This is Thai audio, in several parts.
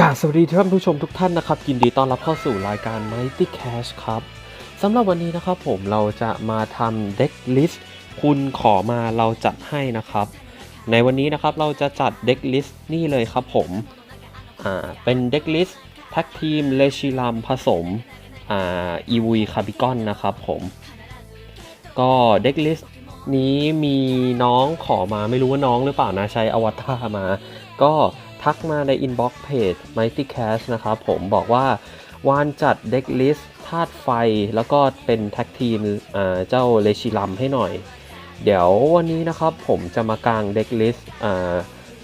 กาบสวัสดีท่านผู้ชมทุกท่านนะครับ ยินดีต้อนรับเข้าสู่รายการ Mighty Cash ครับสำหรับวันนี้นะครับผมเราจะมาทำ Deck List คุณขอมาเราจัดให้นะครับ ในวันนี้นะครับเราจะจัด Deck List นี่เลยครับผมอ่าเป็น Deck List แท็กทีมเลชิลัมผสมอ่าอีวีคาบิกอนนะครับผมก็ Deck List นี้มีน้องขอมาไม่รู้ว่าน้องหรือเปล่านะใช้อวตารมา ก็ ทักมาใน inbox page Mighty Cash นะครับผมบอกว่าวานจัด deck list ธาตุไฟแล้วก็เป็นแท็กทีมเจ้าเลชิลัมให้หน่อย เดี๋ยววันนี้นะครับผมจะมากาง deck list อ่า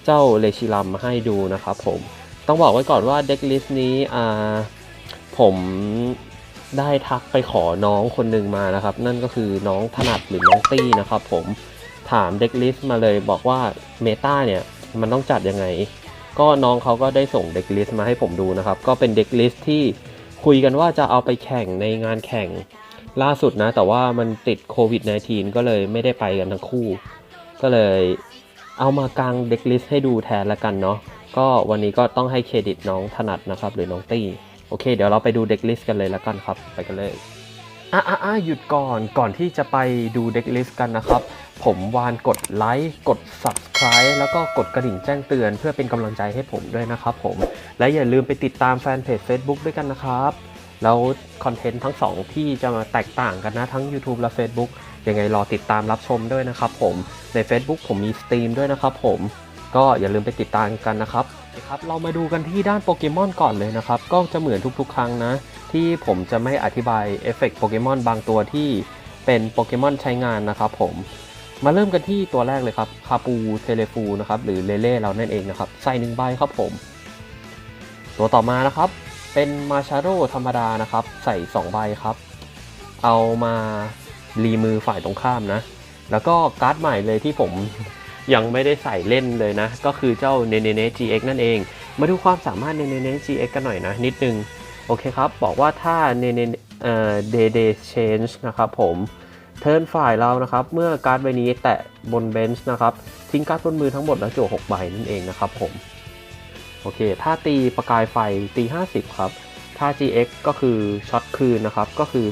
เจ้าเลชิลัมให้ดูนะครับผมต้องบอกไว้ก่อนว่า deck list นี้ผมได้ทักไปขอน้องคนหนึ่งมานะครับ นั่นก็คือน้องถนัดหรือน้องตี้นะครับผมถาม deck list มาเลยบอกว่าเมตาเนี่ยมันต้องจัดยังไง ก็น้องเขาก็ได้ส่งเด็กลิสต์มาให้ผมดูนะครับ ก็เป็นเด็กลิสต์ที่คุยกันว่าจะเอาไปแข่งในงานแข่งล่าสุดนะ แต่ว่ามันติดโควิด -19 ก็เลยไม่ได้ไปกันทั้งคู่ ก็เลยเอามากางเด็กลิสต์ให้ดูแทนละกันเนาะก็วันนี้ก็ต้องให้เครดิตน้องถนัดนะครับ หรือน้องตี้ โอเค เดี๋ยวเราไปดูเด็กลิสต์กันเลยละกันครับ ไปกันเลย อะอะอะหยุดก่อนก่อนที่จะไปดูเด็กลิสต์กันนะครับ ผมวานกดไลค์กด Subscribe แล้วก็กดกระดิ่งแจ้งเตือน เพื่อเป็นกำลังใจให้ผมด้วยนะครับผม และอย่าลืมไปติดตามแฟนเพจ Facebook ด้วยกันนะครับ แล้วคอนเทนต์ทั้งสองที่จะมาแตกต่างกันนะ ทั้ง YouTube และ Facebook ยังไงรอติดตามรับชมด้วยนะครับผมใน Facebook ผมมีสตรีมด้วยนะครับผมก็อย่าลืมไปติดตามกันนะครับครับ เรามาดูกันที่ด้านโปเกมอนก่อนเลยนะครับ ก็จะเหมือนทุกๆ ครั้งนะ ที่ผมจะไม่อธิบายเอฟเฟกต์โปเกมอนบางตัวที่เป็นโปเกมอนใช้งานนะครับผมมาเริ่มกันที่ตัวแรกเลยครับคาปูเทเลฟูนะครับหรือเลเล่เรานั่นเองนะครับใส่หนึ่งใบครับผม ตัวต่อมานะครับ เป็นมาชาโดธรรมดานะครับ ใส่ 2 ใบครับ เอามารีมือฝ่ายตรงข้ามนะ แล้วก็การ์ดใหม่เลยที่ผมยังไม่ได้ใส่เล่นเลยนะ ก็คือเจ้าเนเนเน GX นั่นเอง มาดูความสามารถเนเนเน GX กันหน่อยนะ นิดนึง โอเคครับ บอกว่าถ้าเนเนเอ่อเดเดเชนจ์นะครับผมเทิร์นฝ่ายเรานะครับเมื่อการ์ดใบนี้แตะบนเบนช์นะครับทิ้งการ์ดบนมือทั้งหมดแล้วจั่ว6ใบนั่นเองนะครับผมโอเค ถ้าตีประกายไฟตี 50 ครับ ถ้า GX ก็คือช็อตคืนนะครับ ก็คือ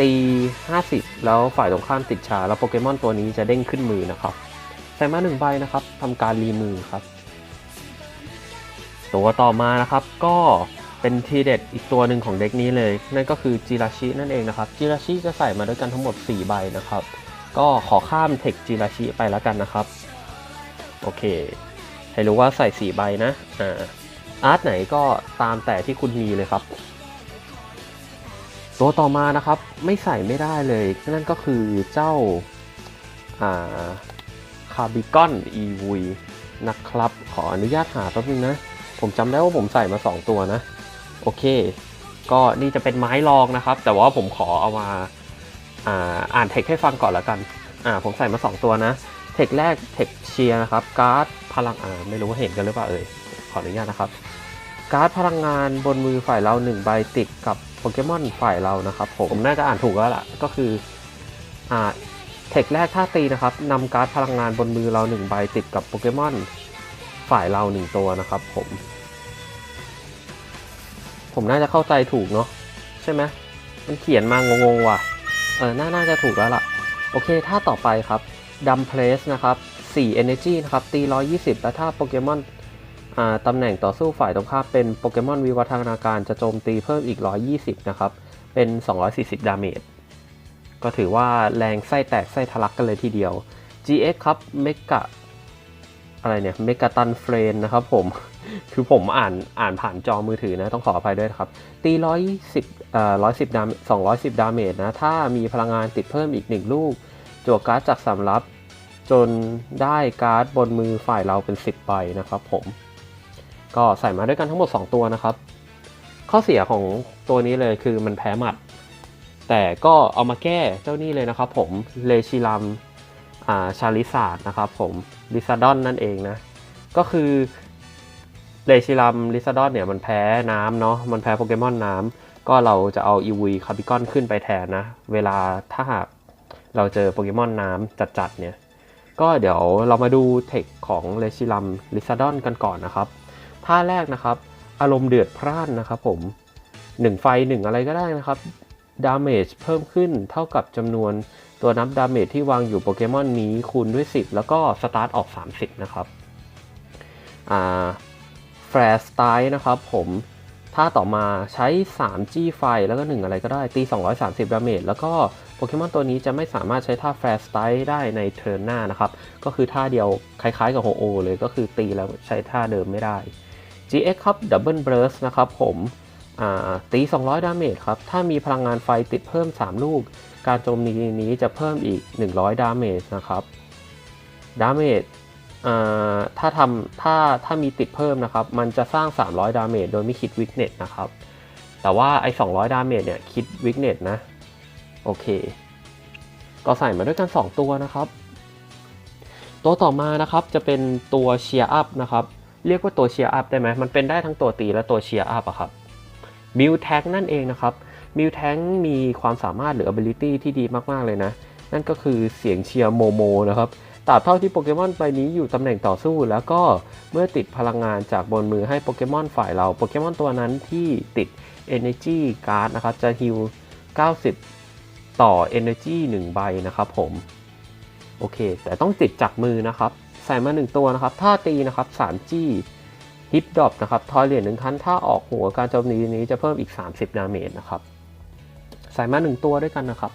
ตี 50 แล้วฝ่ายตรงข้ามติดชา แล้วโปเกมอนตัวนี้จะเด้งขึ้นมือนะครับใส่มา1ใบนะครับทำการรีมือครับ ตัวต่อมานะครับก็ เป็นทีเด็ดอีกตัวหนึ่งของเด็กนี้เลย นั่นก็คือจิราชินั่นเองนะครับจิราชิจะใส่มาด้วยกันทั้งหมด 4 ใบนะครับ ก็ขอข้ามเทคจิราชิไปแล้วกันนะครับ โอเค ให้รู้ว่าใส่ 4 ใบนะอ่าอาร์ตไหนก็ตามแต่ที่คุณมีเลยครับ ตัวต่อมานะครับไม่ใส่ไม่ได้เลย นั่นก็คือเจ้าอ่าคาบิกอนอีวีนะครับ ขออนุญาตหาแป๊บนึงนะ ผมจำได้ว่าผมใส่มา 2 ตัวนะ โอเค ก็นี่จะเป็นไม้รองนะครับ แต่ว่าผมขอเอามาอ่าอ่านเทคให้ฟังก่อนแล้วกัน อ่า ผมใส่มา 2 ตัวนะ เทคแรกเทคเชียร์นะครับ การ์ดพลังอ่าไม่รู้ว่าเห็นกันหรือเปล่าเอ่ย ขออนุญาตนะครับ การ์ดพลังงานบนมือฝ่ายเรา1ใบติดกับโปเกมอนฝ่ายเรานะครับ ผมผมน่าจะอ่านถูกแล้วล่ะ ก็คือ อ่า เทคแรกถ้าตีนะครับนำการ์ดพลังงานบนมือเรา1ใบติดกับโปเกมอนฝ่ายเรา1ตัวนะครับ ผม ผมน่าจะเข้าใจถูกเนาะใช่ไหมมันเขียนมางงๆว่ะ เออ น่าน่าจะถูกแล้วล่ะ โอเค ถ้าต่อไปครับดัมเพลสนะครับ4 Energy นะครับตี 120 แล้วถ้าโปเกมอนตำแหน่งต่อสู้ฝ่ายตรงข้ามเป็นโปเกมอนวิวัฒนาการจะโจมตีเพิ่มอีก 120 นะครับ เป็น 240 ดาเมจ ก็ถือว่าแรงไส้แตกไส้ทะลักกันเลยทีเดียว GX ครับเมกะอะไรเนี่ยเมกะตันเฟรนนะครับผม คือผมอ่านอ่านผ่านจอมือถือนะ ต้องขออภัยด้วยครับ ตี110เอ่อ110ดาม210ดาเมจนะ ถ้ามีพลังงานติดเพิ่มอีก1ลูกจั่วการ์ดจากสำรับ จนได้การ์ดบนมือฝ่ายเราเป็น 10ใบนะครับผม ก็ใส่มาด้วยกันทั้งหมด 2 ตัวนะครับ ข้อเสียของตัวนี้เลยคือมันแพ้หมัด แต่ก็เอามาแก้เจ้านี่เลยนะครับผมเลชิลัมอ่าชาลิซาดนะครับผมลิซาดอนนั่นเองนะ ก็คือ เลชิลัมลิซาดอนเนี่ยมันแพ้น้ำเนาะมันแพ้โปเกมอนน้ำก็เราจะเอาอีวีคาบิกอนขึ้นไปแทนนะ เวลาถ้าหากเราเจอโปเกมอนน้ำจัดๆเนี่ยก็เดี๋ยวเรามาดูเทคของเลชิลัมลิซาดอนกันก่อนนะครับท่าแรกนะครับ อารมณ์เดือดพร่านนะครับผม 1 ไฟ 1 อะไรก็ได้นะครับดาเมจเพิ่มขึ้นเท่ากับจำนวนตัวนับดาเมจที่วางอยู่โปเกมอนนี้คูณด้วย 10 แล้วก็สตาร์ทออก 30 นะครับอ่า แฟร์สไตล์นะครับผมถ้าต่อมาใช้ 3G ไฟแล้วก็ 1 อะไรก็ได้ตี 230 ดาเมจแล้วก็โปเกมอนตัวนี้จะไม่สามารถใช้ท่าแฟร์สไตล์ได้ในเทิร์นหน้านะครับ ก็คือท่าเดียวคล้ายๆกับโฮโอเลยก็คือตีแล้วใช้ท่าเดิมไม่ได้ GX ครับ Double Burst นะครับผมตี 200 ดาเมจครับ ถ้ามีพลังงานไฟติดเพิ่ม 3 ลูก การโจมตีนี้จะเพิ่มอีก 100 ดาเมจนะครับดาเมจ ถ้าทำถ้าถ้ามีติดเพิ่มนะครับ มันจะสร้าง 300 ดาเมจโดยไม่คิดวิกเนตนะครับ แต่ว่าไอ้200 ดาเมจเนี่ยคิดวิกเนตนะ โอเค ก็ใส่มาด้วยกัน 2 ตัวนะครับ ตัวต่อมานะครับจะเป็นตัวเชียร์อัพนะครับ เรียกว่าตัวเชียร์อัพได้ไหม มันเป็นได้ทั้งตัวตีและตัวเชียร์อัพอะครับมิวแท็กนั่นเองนะครับมิวแท็กมีความสามารถหรือ ability ที่ดีมาก ๆ เลยนะ นั่นก็คือเสียงเชียร์โมโมนะครับ ตราบเท่าที่โปเกมอนใบนี้อยู่ตำแหน่งต่อสู้ แล้วก็เมื่อติดพลังงานจากบนมือให้โปเกมอนฝ่ายเราโปเกมอนตัวนั้นที่ติด Energy Card นะครับจะฮิล90 ต่อ Energy 1 ใบนะครับผม โอเค แต่ต้องติดจากมือนะครับ ใส่มา 1 ตัวนะครับ ถ้าตีนะครับ 3G ฮิปดรอปนะครับ ทอยเหรียญหนึ่งครั้งถ้าออกหัวการโจมตีนี้จะเพิ่มอีก 30 ดาเมจนะครับ ใส่มา 1 ตัวด้วยกันนะครับ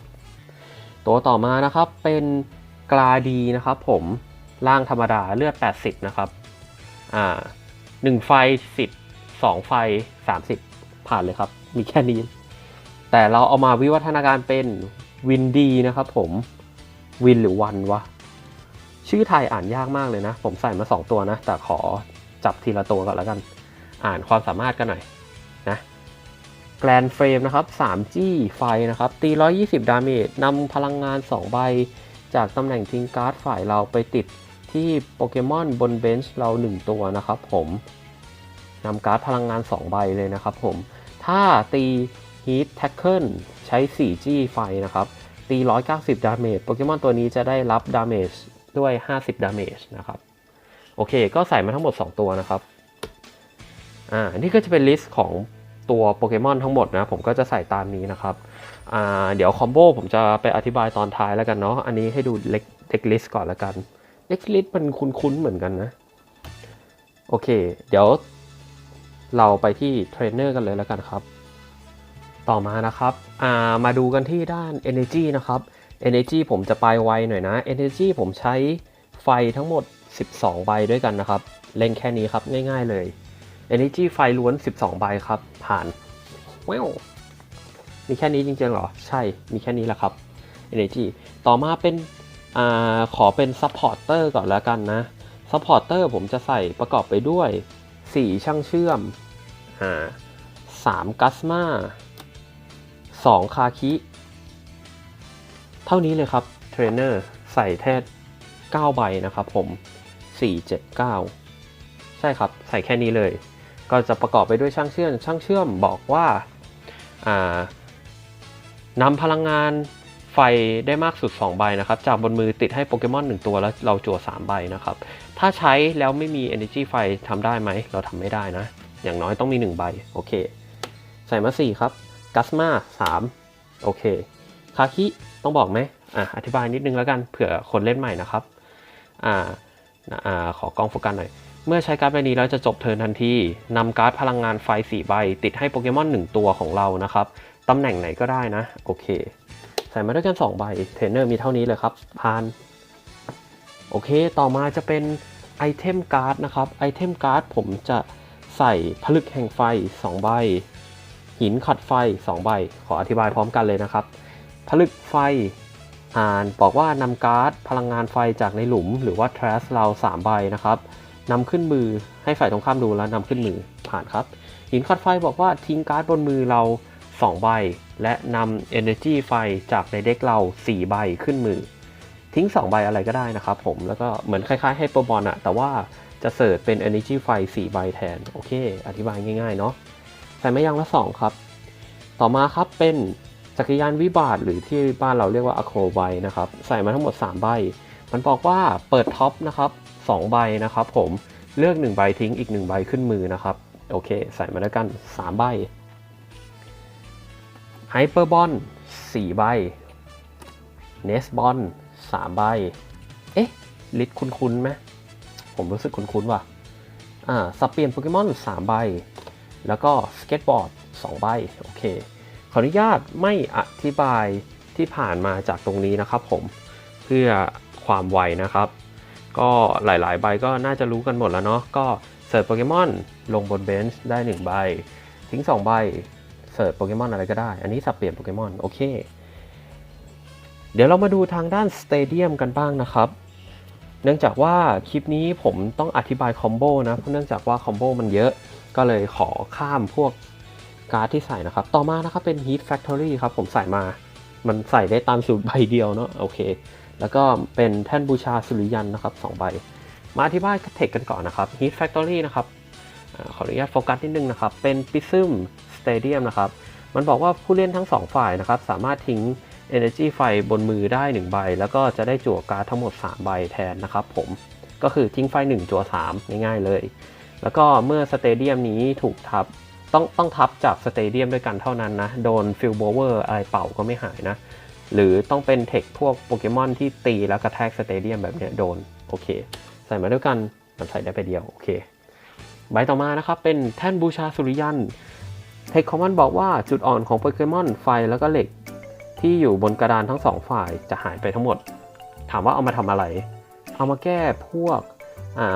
ตัวต่อมานะครับเป็น กลาดีนะครับผมร่างธรรมดาเลือด 80 นะครับอ่า1ไฟ 10 2 ไฟ 30 ผ่านเลยครับ มีแค่นี้ แต่เราเอามาวิวัฒนาการเป็นวินดีนะครับผมวินหรือวันวะ ชื่อไทยอ่านยากมากเลยนะ ผมใส่มา 2 ตัวนะ แต่ขอจับทีละตัวก่อนแล้วกัน อ่านความสามารถกันหน่อยนะแกรนเฟรมนะครับ 3G ไฟนะครับ ตี 120 ดาเมจนำพลังงาน 2 ใบ จากตำแหน่งทิ้งการ์ดฝ่ายเราไปติดที่โปเกมอนบนเบนช์เรา 1 ตัวนะครับผมนำการ์ดพลังงาน 2 ใบเลยนะครับผม ถ้าตี Heat Tackle ใช้ 4G ไฟนะครับ ตี 190 ดาเมจโปเกมอนตัวนี้จะได้รับดาเมจด้วย 50 ดาเมจนะครับ โอเค ก็ใส่มาทั้งหมด 2 ตัวนะครับ อ่า นี่ก็จะเป็นลิสต์ของตัวโปเกมอนทั้งหมดนะ ผมก็จะใส่ตามนี้นะครับ เดี๋ยวคอมโบผมจะไปอธิบายตอนท้ายแล้วกันเนาะ อันนี้ให้ดูเล็กเล็กลิสก่อนแล้วกัน เล็กลิสมันคุ้นๆเหมือนกันนะ โอเค เดี๋ยวเราไปที่เทรนเนอร์กันเลยแล้วกันครับ ต่อมานะครับามาดูกันที่ด้าน Energy นะครับ Energy ผมจะไปไวหน่อยนะ Energy ผมใช้ไฟทั้งหมด 12 ใบด้วยกันนะครับ เล่นแค่นี้ครับง่ายๆเลย Energy ไฟล้วน 12 ใบครับ ผ่านว้าว มีแค่นี้จริงๆเหรอ ใช่ มีแค่นี้แหละครับ Energy ต่อมาเป็นอขอเป็น Supporter ก่อนแล้วกันนะ Supporter ผมจะใส่ประกอบไปด้วย 4 ช่างเชื่อมอ่า3กัสมา2คาคิ เท่านี้เลยครับ เทรนเนอร์ใส่แค่9ใบนะครับผม 4 7 9 ใช่ครับใส่แค่นี้เลย ก็จะประกอบไปด้วยช่างเชื่อม ช่างเชื่อมบอกว่าอ่า นำพลังงานไฟได้มากสุด 2 ใบนะครับ จากบนมือติดให้โปเกมอน 1 ตัวแล้วเราจั่ว3 ใบนะครับ ถ้าใช้แล้วไม่มี Energy ไฟทำได้ไหม เราทำไม่ได้นะ อย่างน้อยต้องมี 1 ใบ โอเค ใส่มา 4 ครับกัสมา3 โอเค คาคิต้องบอกไหมอะอธิบายนิดนึงแล้วกันเผื่อคนเล่นใหม่นะครับอ่าอ่าขอกล้องโฟกัสหน่อย เมื่อใช้การ์ดใบนี้แล้วจะจบเทิร์นทันทีนำการ์ดพลังงานไฟ 4 ใบ ติดให้โปเกมอน 1 ตัวของเรานะครับ ตำแหน่งไหนก็ได้นะ โอเค ใส่มาด้วยกัน 2 ใบเทรนเนอร์มีเท่านี้เลยครับพาน โอเค ต่อมาจะเป็นไอเทมการ์ดนะครับ ไอเทมการ์ดผมจะใส่ผลึกแห่งไฟ 2 ใบ หินขัดไฟ 2 ใบ ขออธิบายพร้อมกันเลยนะครับ ผลึกไฟอ่านบอกว่านำการ์ดพลังงานไฟจากในหลุม หรือว่า trash เรา 3 ใบนะครับนำขึ้นมือให้ฝ่ายตรงข้ามดูแล้วนำขึ้นมือผ่านครับ หินขัดไฟบอกว่าทิ้งการ์ดบนมือเรา 2 ใบ และนำ energy ไฟจากในเด็กเรา 4 ใบขึ้นมือ ทิ้ง 2 ใบอะไรก็ได้นะครับผม แล้วก็เหมือนคล้ายๆให้โปรบอลอะแต่ว่าจะเสิร์ชเป็น energy ไฟ 4 ใบแทน โอเค อธิบายง่ายๆ เนาะใส่ไม่ยังละ 2 ครับ ต่อมาครับเป็นจักรยานวิบากหรือที่บ้านเราเรียกว่าอะโครไบนะครับ ใส่มาทั้งหมด 3 ใบ มันบอกว่าเปิดท็อปนะครับ2ใบนะครับผมเลือก 1 ใบทิ้งอีก 1 ใบขึ้นมือนะครับ โอเค ใส่มาด้วยกัน 3 ใบ ไฮเปอร์บอล4ใบเนสบอล3ใบ เอ๊ะ ลิทคุ้นๆไหมผมรู้สึกคุ้นๆว่ะ อ่าสับเปลี่ยนโปเกมอน3ใบ แล้วก็สเก็ตบอร์ด2ใบ โอเค ขออนุญาตไม่อธิบายที่ผ่านมาจากตรงนี้นะครับผม เพื่อความไวนะครับ ก็หลายๆ ใบก็น่าจะรู้กันหมดแล้วเนาะ ก็เสิร์ชโปเกมอนลงบนเบนช์ได้ 1 ใบ ทิ้ง 2 ใบ เสิร์ชโปเกมอนอะไรก็ได้ อันนี้สับเปลี่ยนโปเกมอนโอเค เดี๋ยวเรามาดูทางด้านสเตเดียมกันบ้างนะครับ เนื่องจากว่าคลิปนี้ผมต้องอธิบายคอมโบนะ เพราะเนื่องจากว่าคอมโบมันเยอะ ก็เลยขอข้ามพวกการ์ดที่ใส่นะครับ ต่อมานะครับเป็น Heat Factory ครับ ผมใส่มา มันใส่ได้ตามสูตรใบเดียวเนาะโอเค แล้วก็เป็นแท่นบูชาสุริยันนะครับ2ใบ มาอธิบายเทคกันก่อนนะครับ Heat Factory นะครับขออนุญาตโฟกัสนิดนึงนะครับ เป็น Prism Stadium นะครับ มันบอกว่าผู้เล่นทั้ง 2 ฝ่ายนะครับ สามารถทิ้ง Energy ไฟบนมือได้ 1 ใบ แล้วก็จะได้จั่วการ์ดทั้งหมด 3 ใบแทนนะครับผม ก็คือทิ้งไฟ 1 จั่ว 3 ง่ายๆเลย แล้วก็เมื่อสเตเดียมนี้ถูกทับต้องต้องทับจากสเตเดียมด้วยกันเท่านั้นนะ โดนฟิลโบเวอร์อะไรเป่าก็ไม่หายนะ หรือต้องเป็นเทคพวกโปเกมอนที่ตีแล้วกระแทกสเตเดียมแบบเนี้ยโดน โอเค ใส่มาด้วยกันมันใส่ได้ไปเดียว โอเค ใบต่อมานะครับ เป็นแท่นบูชาสุริยัน เทคของมันบอกว่าจุดอ่อนของโปเกมอนไฟแล้วก็เหล็ก ที่อยู่บนกระดานทั้งสองฝ่ายจะหายไปทั้งหมด ถามว่าเอามาทำอะไร เอามาแก้พวก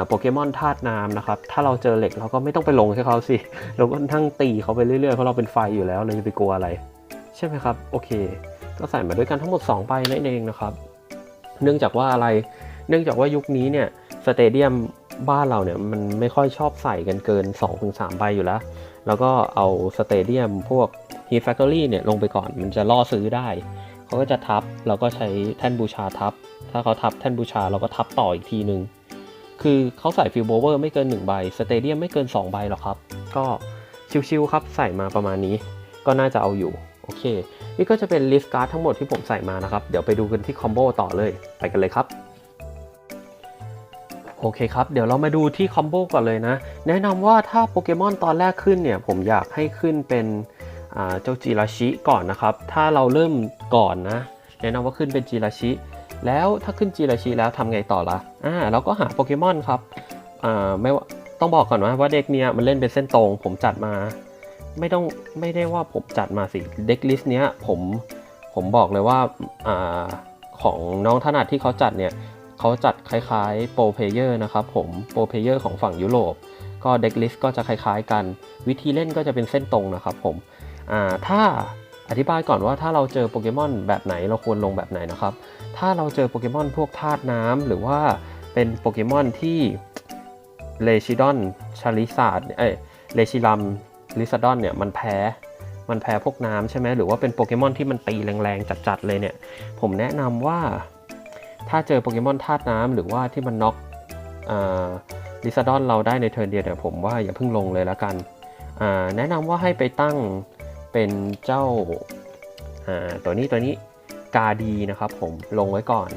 โปเกมอนธาตุน้ำนะครับ ถ้าเราเจอเหล็กเราก็ไม่ต้องไปลงให้เขาสิ เราก็ทั้งตีเขาไปเรื่อยๆ เพราะเราเป็นไฟอยู่แล้วเลยจะไปกลัวอะไร ใช่ไหมครับ โอเค ก็ใส่มาด้วยกันทั้งหมด2ใบนั่นเองนะครับ เนื่องจากว่าอะไร เนื่องจากว่ายุคนี้เนี่ย สเตเดียมบ้านเราเนี่ยมันไม่ค่อยชอบใส่กันเกิน 2-3 ใบอยู่แล้ว แล้วก็เอาสเตเดียมพวก Heat Factory เนี่ยลงไปก่อนมันจะล่อซื้อได้ เขาก็จะทับเราก็ใช้แท่นบูชาทับ ถ้าเขาทับแท่นบูชาเราก็ทับต่ออีกทีนึง คือเขาใส่ฟิลโบเวอร์ไม่เกิน 1 ใบสเตเดียมไม่เกิน 2 ใบหรอกครับ ก็ชิวๆครับใส่มาประมาณนี้ ก็น่าจะเอาอยู่โอเค นี่ก็จะเป็นลิสต์การ์ดทั้งหมดที่ผมใส่มานะครับ เดี๋ยวไปดูกันที่คอมโบต่อเลย ไปกันเลยครับ โอเคครับ เดี๋ยวเรามาดูที่คอมโบก่อนเลยนะ แนะนำว่าถ้าโปเกมอนตอนแรกขึ้นเนี่ย ผมอยากให้ขึ้นเป็นเจ้าจิราชิก่อนนะครับ ถ้าเราเริ่มก่อนนะ แนะนำว่าขึ้นเป็นจิราชิ แล้วถ้าขึ้นจิราชิแล้วทำไงต่อละอ่าเราก็หาโปเกมอนครับอ่าไม่ว่าต้องบอกก่อนว่าว่าเด็กเนี้ยมันเล่นเป็นเส้นตรง ผมจัดมา ไม่ต้องไม่ได้ว่าผมจัดมาสิเด็กลิสต์เนี้ยผมผมบอกเลยว่าอ่าของน้องถนัดที่เขาจัดเนี่ย เขาจัดคล้ายๆโปรเพเยอร์นะครับผมโปรเพเยอร์ของฝั่งยุโรป ก็เด็กลิสก็จะคล้ายๆ กัน วิธีเล่นก็จะเป็นเส้นตรงนะครับผมอ่าถ้าอธิบายก่อนว่าถ้าเราเจอโปเกมอนแบบไหนเราควรลงแบบไหนนะครับ ถ้าเราเจอโปเกมอนพวกธาตุน้ำหรือว่าเป็นโปเกมอนที่เลชิดอนชาริซาดเอ้ยเลชิลัมลิซาดอนเนี่ยมันแพ้ มันแพ้พวกน้ำใช่ไหมหรือว่าเป็นโปเกมอนที่มันตีแรงๆ จัดๆเลยเนี่ย ผมแนะนำว่า ถ้าเจอโปเกมอนธาตุน้ำหรือว่าที่มันน็อกลิซาดอนเราได้ในเทิร์นเดียวเนี่ยผมว่าอย่าเพิ่งลงเลยแล้วกัน แนะนำว่าให้ไปตั้งเป็นเจ้าตัวนี้ตัวนี้กาดีนะครับผมลงไว้ก่อน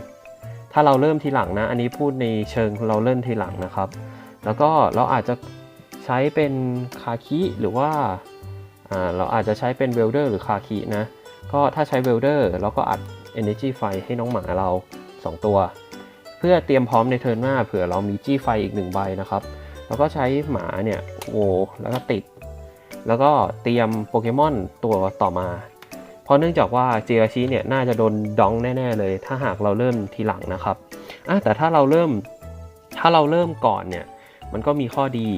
ถ้าเราเริ่มทีหลังนะ อันนี้พูดในเชิงเราเริ่มทีหลังนะครับ แล้วก็เราอาจจะใช้เป็นคาคิหรือว่าอ่าเราอาจจะใช้เป็นเวลเดอร์หรือคาคินะ ก็ถ้าใช้เวลเดอร์เราก็อัด Energy ไฟให้น้องหมาเรา 2 ตัว เพื่อเตรียมพร้อมในเทิร์นหน้าเผื่อเรามีจี้ไฟอีกหนึ่งใบนะครับ แล้วก็ใช้หมาเนี่ยโวแล้วก็ติด แล้วก็เตรียมโปเกมอนตัวต่อมา เพราะเนื่องจากว่าเจราชิเนี่ยน่าจะโดนดองแน่ๆเลย ถ้าหากเราเริ่มทีหลังนะครับแต่ถ้าเราเริ่มถ้าเราเริ่มก่อนเนี่ยมันก็มีข้อดี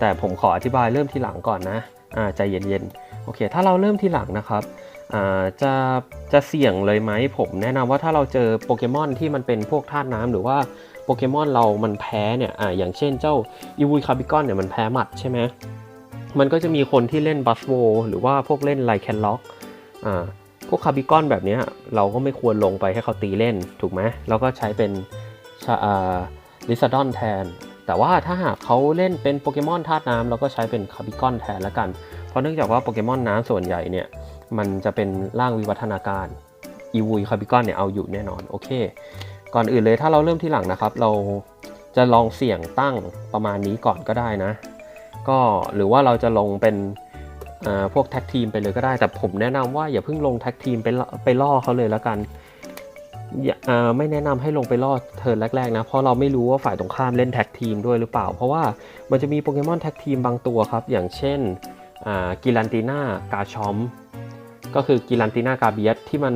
แต่ผมขออธิบายเริ่มทีหลังก่อนนะอ่าใจเย็นๆโอเค ถ้าเราเริ่มทีหลังนะครับ จะจะเสี่ยงเลยไหมผมแนะนำว่าถ้าเราเจอโปเกมอนที่มันเป็นพวกธาตุน้ำหรือว่าโปเกมอนเรามันแพ้เนี่ยออย่างเช่นเจ้าอีวูคาบิกอนเนี่ยมันแพ้หมัดใช่ไหมมันก็จะมีคนที่เล่นบัสโวหรือว่าพวกเล่นไลแคนล็อกพวกคาบิกอนแบบนี้เราก็ไม่ควรลงไปให้เขาตีเล่นถูกไหมเราก็ใช้เป็นลิซาดอนแทน แต่ว่าถ้าหากเขาเล่นเป็นโปเกมอนธาตุน้ำเราก็ใช้เป็นคาบิกอนแทนล้วกัน เพราะเนื่องจากว่าโปเกมอนน้ำส่วนใหญ่เนี่ย มันจะเป็นร่างวิวัฒนาการอีวูคาบิกอนเนี่ยเอาอยู่แน่นอนโอเค ก่อนอื่นเลยถ้าเราเริ่มที่หลังนะครับ เราจะลองเสี่ยงตั้งประมาณนี้ก่อนก็ได้นะ ก็หรือว่าเราจะลงเป็นพวกแท็กทีมไปเลยก็ได้ แต่ผมแนะนำว่าอย่าเพิ่งลงแท็กทีมไปล่อไปล่อเขาเลยแล้วกันไม่แนะนำให้ลงไปล่อเทิร์นแรกๆนะ เพราะเราไม่รู้ว่าฝ่ายตรงข้ามเล่นแท็กทีมด้วยหรือเปล่า เพราะว่ามันจะมีโปเกมอนแท็กทีมบางตัวครับ อย่างเช่นกิลันติน่ากาชอม ก็คือกิลันติน่ากาเบียสที่มัน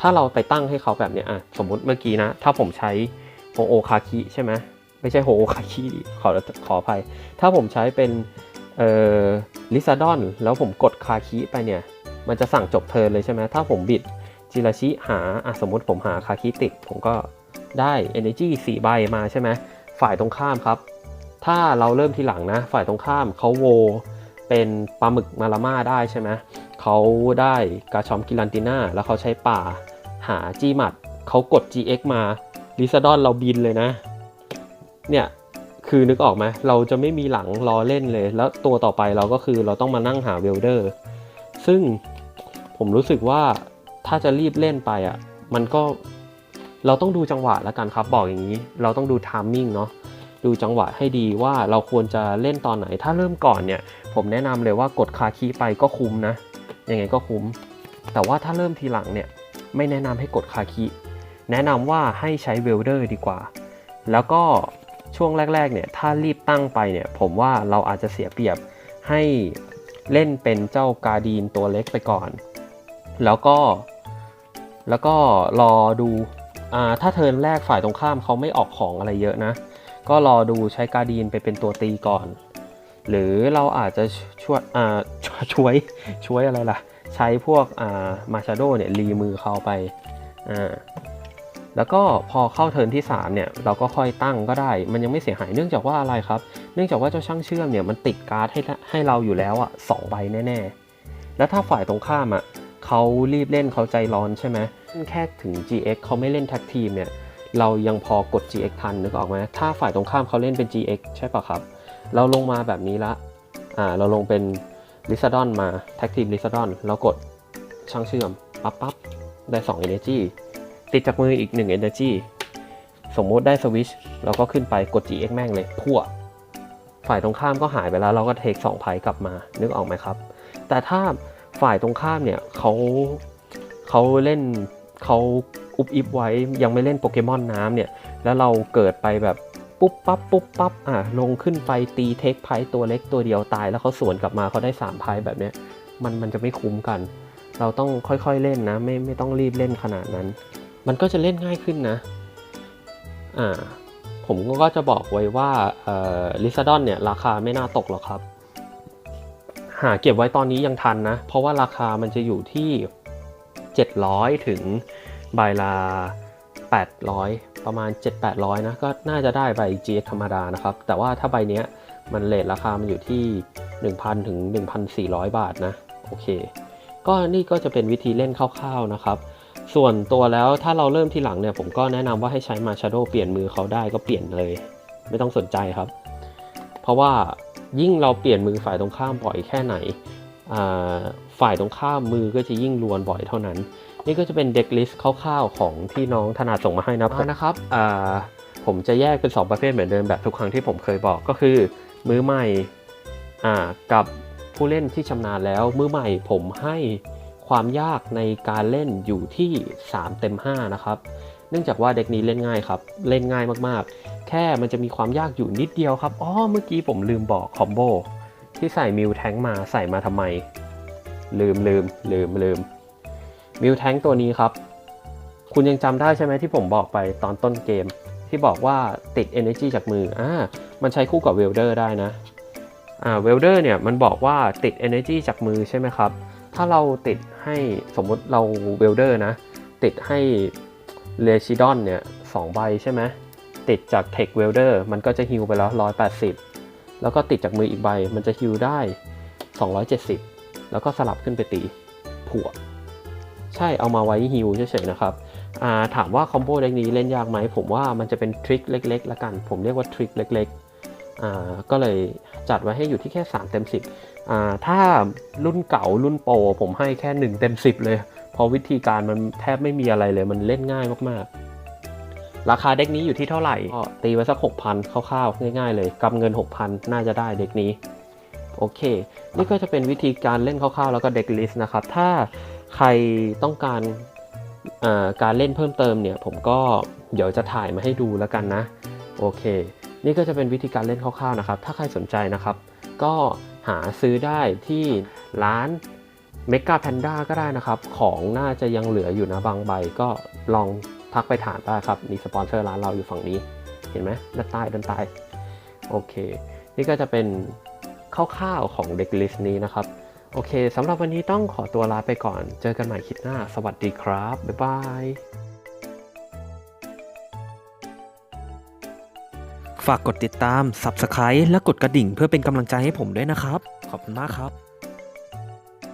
ถ้าเราไปตั้งให้เขาแบบเนี้ยอะสมมุติเมื่อกี้นะ ถ้าผมใช้โฮโอคาคิใช่ไหมไม่ใช่โฮโอคาคิดิขอขออภัย ถ้าผมใช้เป็นเอ่อลิซาดอนแล้วผมกดคาคิไปเนี่ย มันจะสั่งจบเทิร์นเลยใช่ไหมถ้าผมบิดจิราชิหาอะสมมติผมหาคาคิติด ผมก็ได้ Energy 4 ใบมาใช่ไหมฝ่ายตรงข้ามครับ ถ้าเราเริ่มทีหลังนะ ฝ่ายตรงข้ามเขาโวเป็นปลาหมึกมาลาม่าได้ใช่ไหม เขาได้กาชอมกิลันติน่าแล้วเขาใช้ป่าหาจีมัดเขากด GX มาลิซาดอนเราบินเลยนะ เนี่ยคือนึกออกไหมเราจะไม่มีหลังรอเล่นเลย แล้วตัวต่อไปเราก็คือเราต้องมานั่งหาเวลเดอร์ ซึ่งผมรู้สึกว่าถ้าจะรีบเล่นไปอะ มันก็เราต้องดูจังหวะแล้วกันครับบอกอย่างนี้ เราต้องดูทามมิ่งเนาะดูจังหวะให้ดีว่าเราควรจะเล่นตอนไหน ถ้าเริ่มก่อนเนี่ย ผมแนะนำเลยว่ากดคาคีไปก็คุ้มนะ ยังไงก็คุ้ม แต่ว่าถ้าเริ่มทีหลังเนี่ยไม่แนะนำให้กดคาคีแนะนำว่าให้ใช้เวลเดอร์ดีกว่า แล้วก็ช่วงแรกๆเนี่ยถ้ารีบตั้งไปเนี่ยผมว่าเราอาจจะเสียเปรียบให้เล่นเป็นเจ้ากาดีนตัวเล็กไปก่อน แล้วก็ แล้วก็รอดูอ่าถ้าเทิร์นแรกฝ่ายตรงข้ามเขาไม่ออกของอะไรเยอะนะ ก็รอดูใช้กาดีนไปเป็นตัวตีก่อน หรือเราอาจจะช่วยช่วยช่วยอะไรล่ะ ใช้พวกมาชาโดเนี่ยรีมือเขาไปแล้วก็พอเข้าเทิร์นที่3เนี่ยเราก็ค่อยตั้งก็ได้ มันยังไม่เสียหายเนื่องจากว่าอะไรครับ เนื่องจากว่าเจ้าช่างเชื่อมเนี่ยมันติดการ์ดให้ให้เราอยู่แล้วอะสองใบแน่ๆ แล้วถ้าฝ่ายตรงข้ามอะเขารีบเล่นเขาใจร้อนใช่ไหมแค่ถึง GX เขาไม่เล่นแท็กทีมเนี่ยเรายังพอกด GX ทันนึกออกไหมถ้าฝ่ายตรงข้ามเขาเล่นเป็น GX ใช่ปะครับ เราลงมาแบบนี้ละอ่าเราลงเป็น l i s a d o n มาแท็กทีม l i s a d o n แล้วกดช่างเชื่อมปั๊บปั๊บได้2 Energy ติดจากมืออีก 1 Energy สมมติได้สวิชเราก็ขึ้นไปกด GX แม่งเลยพั่วฝ่ายตรงข้ามก็หายไปแล้ว เราก็เทค2ไพ่กลับมา นึกออกไหมครับ แต่ถ้าฝ่ายตรงข้ามเนี่ยเขาเขาเล่นเขาอุบอิบไว้ยังไม่เล่นโปเกมอนน้ำเนี่ย แล้วเราเกิดไปแบบ ปุ๊บปั๊บปุ๊บปั๊บอะลงขึ้นไปตีเทคไพ่ตัวเล็กตัวเดียวตาย แล้วเขาสวนกลับมาเขาได้3ไพ่แบบเนี้ยมันมันจะไม่คุ้มกัน เราต้องค่อยๆเล่นนะ ไม่ไม่ต้องรีบเล่นขนาดนั้น มันก็จะเล่นง่ายขึ้นนะอ่าผมก็จะบอกไว้ว่าเออลิซาดอนเนี่ยราคาไม่น่าตกหรอกครับ หาเก็บไว้ตอนนี้ยังทันนะ เพราะว่าราคามันจะอยู่ที่ 700 ถึงใบละ800 ประมาณ 7-800 นะ ก็น่าจะได้ใบ GX ธรรมดานะครับ แต่ว่าถ้าใบเนี้ยมันเลทราคา มันอยู่ที่ 1,000 ถึง 1,400 บาทนะ โอเค ก็นี่ก็จะเป็นวิธีเล่นคร่าวๆนะครับ ส่วนตัวแล้วถ้าเราเริ่มทีหลังเนี่ย ผมก็แนะนำว่าให้ใช้มาชาโดเปลี่ยนมือเขาได้ก็เปลี่ยนเลย ไม่ต้องสนใจครับ เพราะว่ายิ่งเราเปลี่ยนมือฝ่ายตรงข้ามบ่อยแค่ไหน ฝ่ายตรงข้ามมือก็จะยิ่งรวนบ่อยเท่านั้น นี่ก็จะเป็นเด็กลิสต์คร่าวๆของที่น้องถนัดส่งมาให้นะนะครับผมจะแยกเป็น 2 ประเภทเหมือนเดิมแบบทุกครั้งที่ผมเคยบอกก็คือ มือใหม่กับผู้เล่นที่ชำนาญแล้ว มือใหม่ผมให้ความยากในการเล่นอยู่ที่ 3 เต็ม 5 นะครับ เนื่องจากว่าเด็กนี้เล่นง่ายครับ เล่นง่ายมากๆ แค่มันจะมีความยากอยู่นิดเดียวครับ อ๋อ เมื่อกี้ผมลืมบอกคอมโบที่ใส่มิวแทงมาใส่มาทำไม ลืมลืมลืมลืม มิวแทงตัวนี้ครับ คุณยังจำได้ใช่ไหมที่ผมบอกไปตอนต้นเกม ที่บอกว่าติด Energy จากมืออ่ามันใช้คู่กับเวลเดอร์ได้นะอ่าเวลเดอร์เนี่ยมันบอกว่าติด Energy จากมือใช่ไหมครับ ถ้าเราติดให้สมมุติเราเวลเดอร์นะ ติดให้เลชิดอนเนี่ยสองใบใช่ไหมติดจากเทคเวลเดอร์มันก็จะฮิลไปแล้ว 180 แล้วก็ติดจากมืออีกใบ มันจะฮิลได้ 270 แล้วก็สลับขึ้นไปตีผัว ใช่เอามาไว้ฮิลเฉยๆนะครับถามว่าคอมโบเล็กนี้เล่นยากไหมผมว่ามันจะเป็นทริคเล็กๆละกัน ผมเรียกว่าทริคเล็กๆก็เลยจัดไว้ให้อยู่ที่แค่ 3 เต็ม 10 ถ้ารุ่นเก่ารุ่นโปรผมให้แค่ 1 เต็ม 10 เลย เพราะวิธีการมันแทบไม่มีอะไรเลยมันเล่นง่ายมากๆ ราคาเด็กนี้อยู่ที่เท่าไหร่ก็ตีไว้สัก 6,000 คร่าวๆ ง่ายๆ เลยกำเงิน 6,000 น่าจะได้เด็กนี้โอเค นี่ก็จะเป็นวิธีการเล่นคร่าวๆ แล้วก็เด็กลิสต์นะครับ ถ้า ใครต้องการการเล่นเพิ่มเติมเนี่ยผมก็เดี๋ยวจะถ่ายมาให้ดูแล้วกันนะโอเค นี่ก็จะเป็นวิธีการเล่นคร่าวๆนะครับ ถ้าใครสนใจนะครับ ก็หาซื้อได้ที่ร้านเมกาแพนด้าก็ได้นะครับ ของน่าจะยังเหลืออยู่นะบางใบก็ลองทักไปถามได้ครับนี่สปอนเซอร์ร้านเราอยู่ฝั่งนี้ เห็นไหมด้านใต้ด้านใต้โอเค นี่ก็จะเป็นคร่าวๆของเด็กลิสต์นี้นะครับ โอเคสำหรับวันนี้ต้องขอตัวลาไปก่อน เจอกันใหม่คลิปหน้า สวัสดีครับ บ๊ายบายฝากกดติดตาม Subscribe และกดกระดิ่งเพื่อเป็นกำลังใจให้ผมด้วยนะครับ ขอบคุณมากครับ